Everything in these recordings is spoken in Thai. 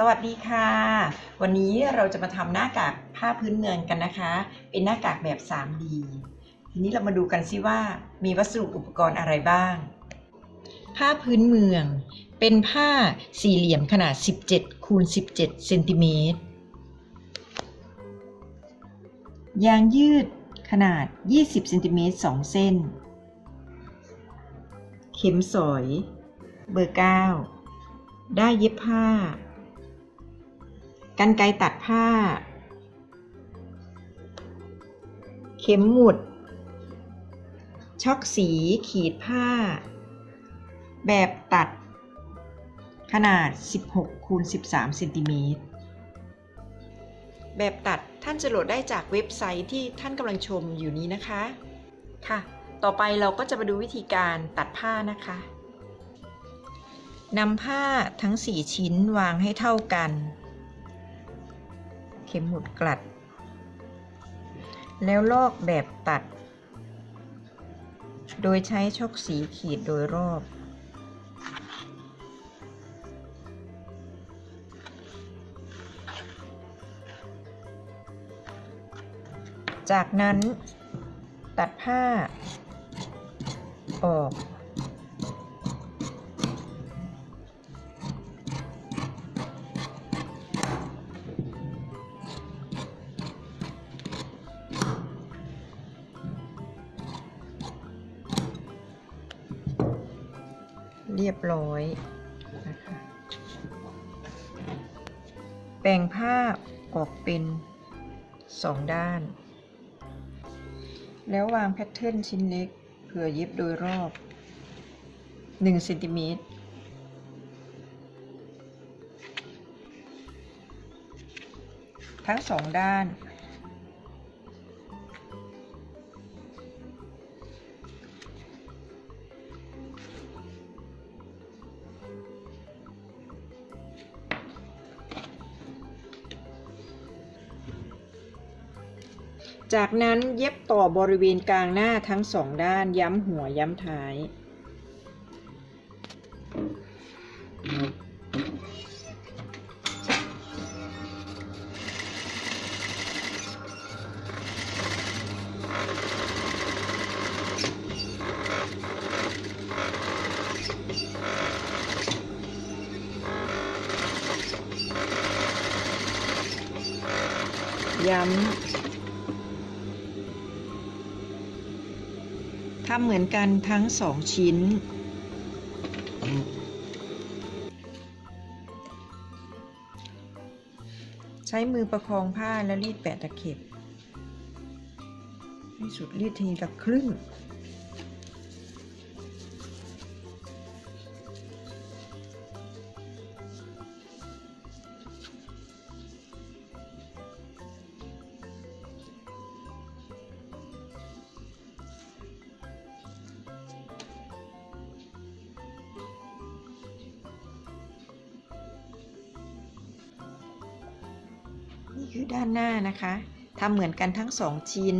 สวัสดีค่ะ วันนี้เราจะมาทำหน้ากากผ้าพื้นเมืองกันนะคะ เป็นหน้ากากแบบ 3D ทีนี้เรามาดูกันซิว่ามีวัสดุอุปกรณ์อะไรบ้าง ผ้าพื้นเมือง เป็นผ้าสี่เหลี่ยมขนาด 17คูณ17เซนติเมตรยางยืดขนาด 20เซนติเมตร2เส้น เข็มสอย เบอร์ 9 ได้เย็บผ้า กันไกตัดผ้า เข็มหมุด ช็อกสีขีดผ้า แบบตัด ขนาด 16คูณ13เซนติเมตรแบบตัดท่านจะโหลดได้จากเว็บไซต์ที่ท่านกำลังชมอยู่นี้นะคะ ค่ะ ต่อไปเราก็จะมาดูวิธีการตัดผ้านะคะนำผ้าทั้ง 4 ชิ้นวางให้เท่ากัน เข็มหมุดกลัด แล้วลอกแบบตัด โดยใช้ช็อกสีขีดโดยรอบจากนั้นตัดผ้าออก เรียบร้อยนะคะแปลงผ้าออกเป็นสองด้าน แล้ววางแพทเทิร์นชิ้นเล็กเผื่อเย็บโดยรอบ1เซนติเมตรทั้งสองด้าน จากนั้นเย็บต่อบริเวณกลางหน้าทั้งสองด้านย้ำหัวย้ำท้าย ย้ำำเหมือนกันทั้งสองชิ้น ใช้มือประคองผ้าแล้วรีดแปะตะเข็บ ให้สุดรีดทีละครึ่ง นี่คือด้านหน้านะคะทำเหมือนกันทั้งสองชิ้น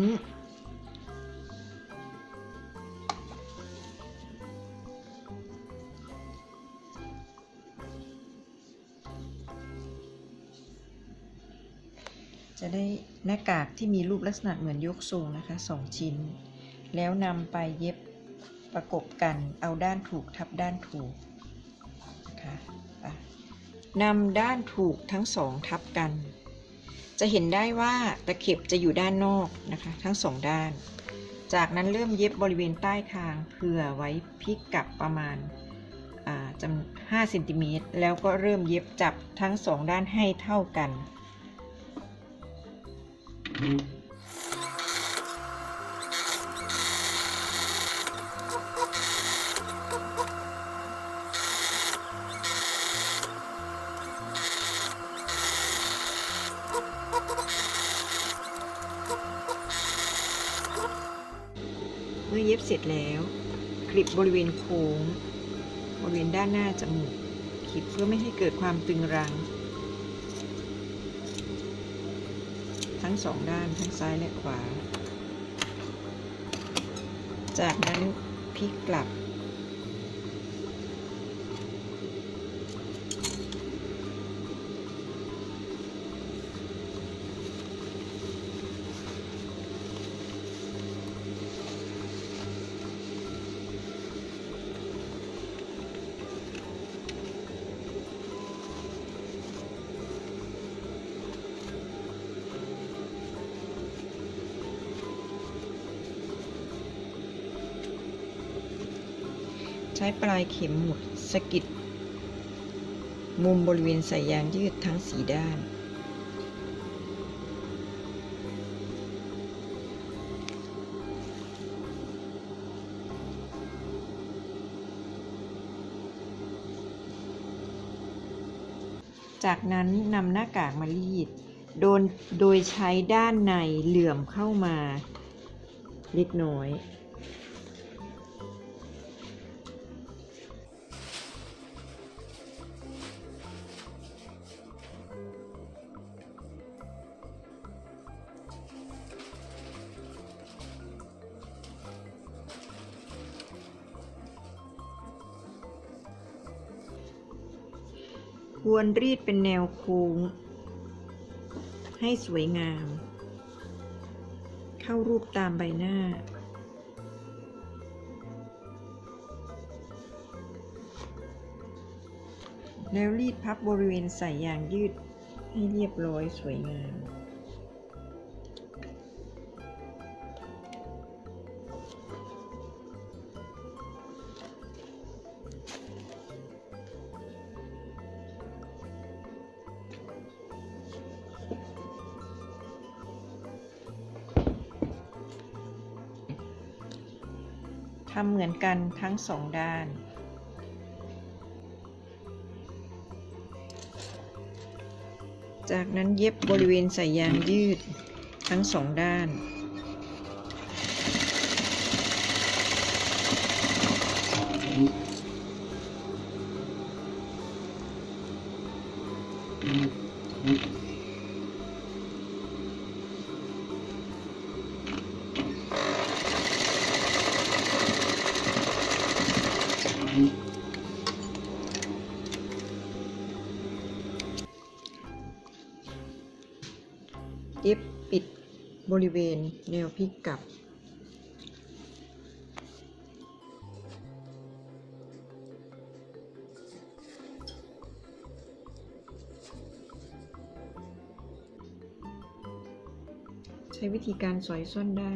จะได้หน้ากากที่มีรูปลักษณะเหมือนยกทรงนะคะสองชิ้น แล้วนำไปเย็บประกบกันเอาด้านถูกทับด้านถูกนะคะนำด้านถูกทั้งสองทับกัน จะเห็นได้ว่าตะเข็บจะอยู่ด้านนอกนะคะทั้งสองด้าน จากนั้นเริ่มเย็บบริเวณใต้คางเผื่อไว้พลิกกลับประมาณอ่าจำ5เซนติเมตรแล้วก็เริ่มเย็บจับทั้งสองด้านให้เท่ากันเมื่อเย็บเสร็จแล้วคลิปบริเวณโค้ง บริเวณด้านหน้าจมูกคลิปเพื่อไม่ให้เกิดความตึงรัง ทั้งสองด้านทั้งซ้ายและขวา จากนั้นพลิกกลับ ใช้ปลายเข็มหมุดสกิดมุมบริเวณสายยางยืดทั้งสีด้าน จากนั้นนำหน้ากากมารีด โดนโดยใช้ด้านในเหลื่อมเข้ามาเล็กน้อย ควรรีดเป็นแนวโค้ง ให้สวยงาม เข้ารูปตามใบหน้า แล้วรีดพับบริเวณสายยางยืดให้เรียบร้อยสวยงาม ทำเหมือนกันทั้งสองด้าน จากนั้นเย็บบริเวณสายยางยืดทั้งสองด้าน เย็บปิดบริเวณแนวพลิกกลับ ใช้วิธีการสอยส้นได้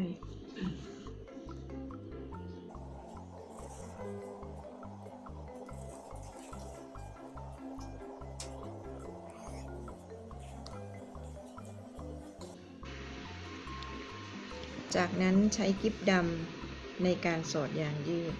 จากนั้นใช้กิ๊บดำในการสอดยางยืด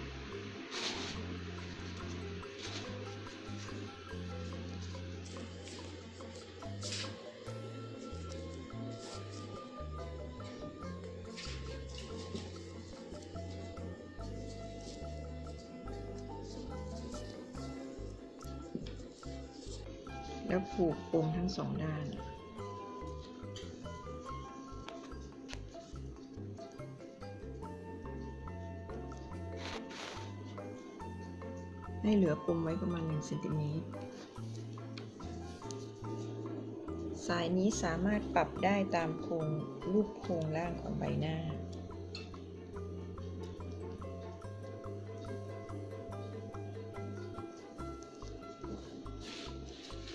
แล้วผูกปมทั้งสองด้าน ให้เหลือปมไว้ประมาณ1เซนติเมตรสายนี้สามารถปรับได้ตามโครงรูปโครงล่างของใบหน้า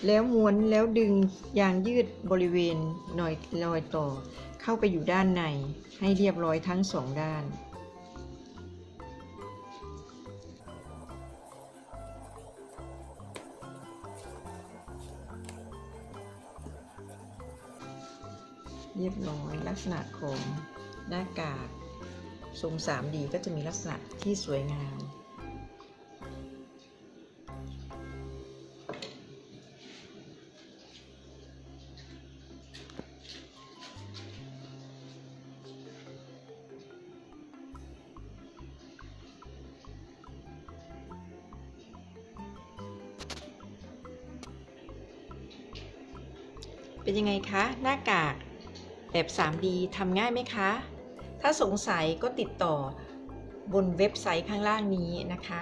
แล้วม้วนแล้วดึงยางยืดบริเวณหน่อยรอยต่อเข้าไปอยู่ด้านในให้เรียบร้อยทั้งสองด้าน เรียบร้อยลักษณะของหน้ากากทรง 3D ก็จะมีลักษณะที่สวยงาม เป็นยังไงคะ หน้ากาก แบบ 3D ทำง่ายไหมคะ ถ้าสงสัยก็ติดต่อบนเว็บไซต์ข้างล่างนี้นะคะ